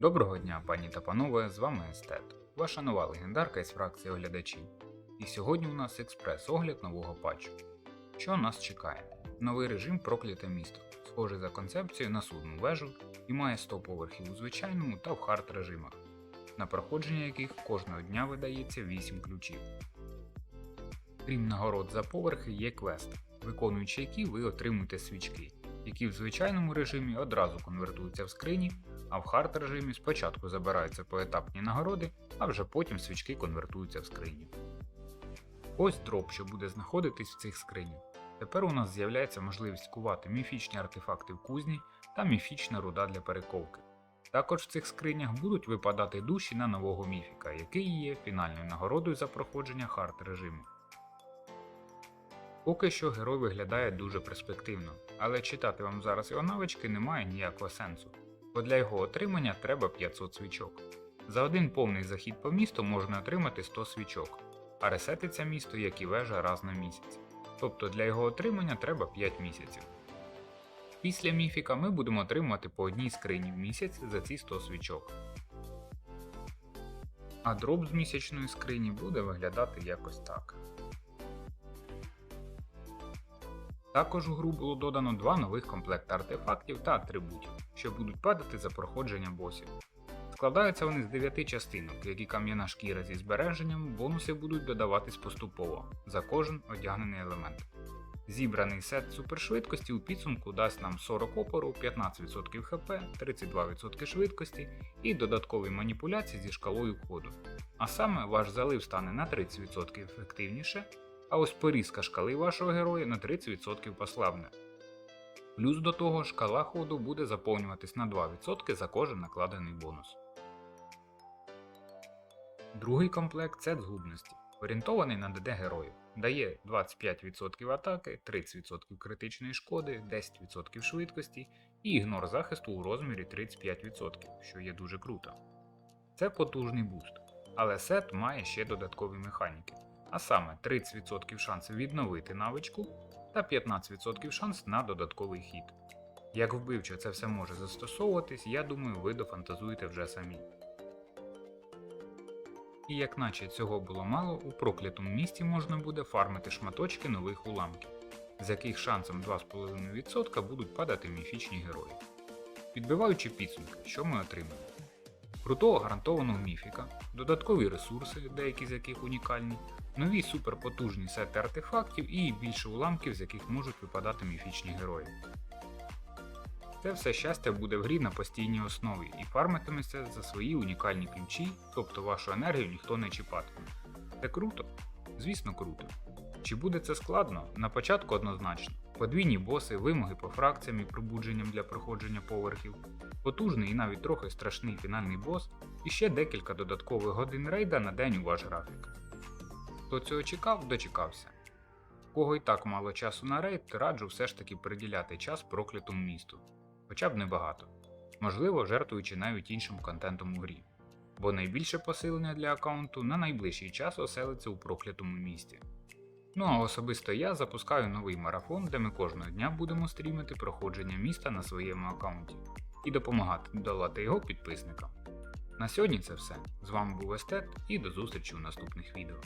Доброго дня, пані та панове, з вами Естет, ваша нова легендарка із фракції оглядачі. І сьогодні у нас експрес-огляд нового патчу. Що нас чекає? Новий режим Прокляте місто, схожий за концепцією на судну вежу і має 100 поверхів у звичайному та в хард режимах, на проходження яких кожного дня видається 8 ключів. Крім нагород за поверхи, є квест, виконуючи які ви отримуєте свічки, які в звичайному режимі одразу конвертуються в скрині, а в хард режимі спочатку забираються поетапні нагороди, а вже потім свічки конвертуються в скрині. Ось дроп, що буде знаходитись в цих скринях. Тепер у нас з'являється можливість кувати міфічні артефакти в кузні та міфічна руда для перековки. Також в цих скринях будуть випадати душі на нового міфіка, який є фінальною нагородою за проходження хард режиму. Поки що герой виглядає дуже перспективно, але читати вам зараз його навички немає ніякого сенсу, бо для його отримання треба 500 свічок. За один повний захід по місту можна отримати 100 свічок, а ресетиться місто, як і вежа раз на місяць. Тобто для його отримання треба 5 місяців. Після міфіка ми будемо отримувати по одній скрині в місяць за ці 100 свічок. А дроп з місячної скрині буде виглядати якось так. Також у гру було додано два нових комплекти артефактів та атрибутів, що будуть падати за проходження босів. Складаються вони з 9 частинок, як і кам'яна шкіра зі збереженням, бонуси будуть додаватись поступово за кожен одягнений елемент. Зібраний сет супершвидкості у підсумку дасть нам 40 опору, 15% хп, 32% швидкості і додаткові маніпуляції зі шкалою ходу. А саме ваш залив стане на 30% ефективніше, а ось порізка шкали вашого героя на 30% послабне. Плюс до того шкала ходу буде заповнюватись на 2% за кожен накладений бонус. Другий комплект це згубності, орієнтований на ДД героїв. Дає 25% атаки, 30% критичної шкоди, 10% швидкості і ігнор захисту у розмірі 35%, що є дуже круто. Це потужний буст, але сет має ще додаткові механіки, а саме 30% шансів відновити навичку та 15% шанс на додатковий хід. Як вбивчо це все може застосовуватись, я думаю, ви дофантазуєте вже самі. І як наче цього було мало, у проклятому місті можна буде фармити шматочки нових уламків, з яких шансом 2,5% будуть падати міфічні герої. Підбиваючи підсумки, що ми отримаємо? Крутого гарантованого міфіка, додаткові ресурси, деякі з яких унікальні, нові суперпотужні сети артефактів і більше уламків, з яких можуть випадати міфічні герої. Це все щастя буде в грі на постійній основі і фармитиметься за свої унікальні ключі, тобто вашу енергію ніхто не чіпатиме. Це круто? Звісно, круто. Чи буде це складно? На початку однозначно. Подвійні боси, вимоги по фракціям і пробудженням для проходження поверхів, потужний і навіть трохи страшний фінальний бос, і ще декілька додаткових годин рейда на день у ваш графік. Хто цього чекав, дочекався. У Кого і так мало часу на рейд, раджу все ж таки приділяти час проклятому місту, хоча б небагато, можливо, жертвуючи навіть іншим контентом у грі. Бо найбільше посилення для аккаунту на найближчий час оселиться у проклятому місті. Ну а особисто я запускаю новий марафон, де ми кожного дня будемо стрімити проходження міста на своєму аккаунті і допомагати долати його підписникам. На сьогодні це все. З вами був Естет і до зустрічі у наступних відео.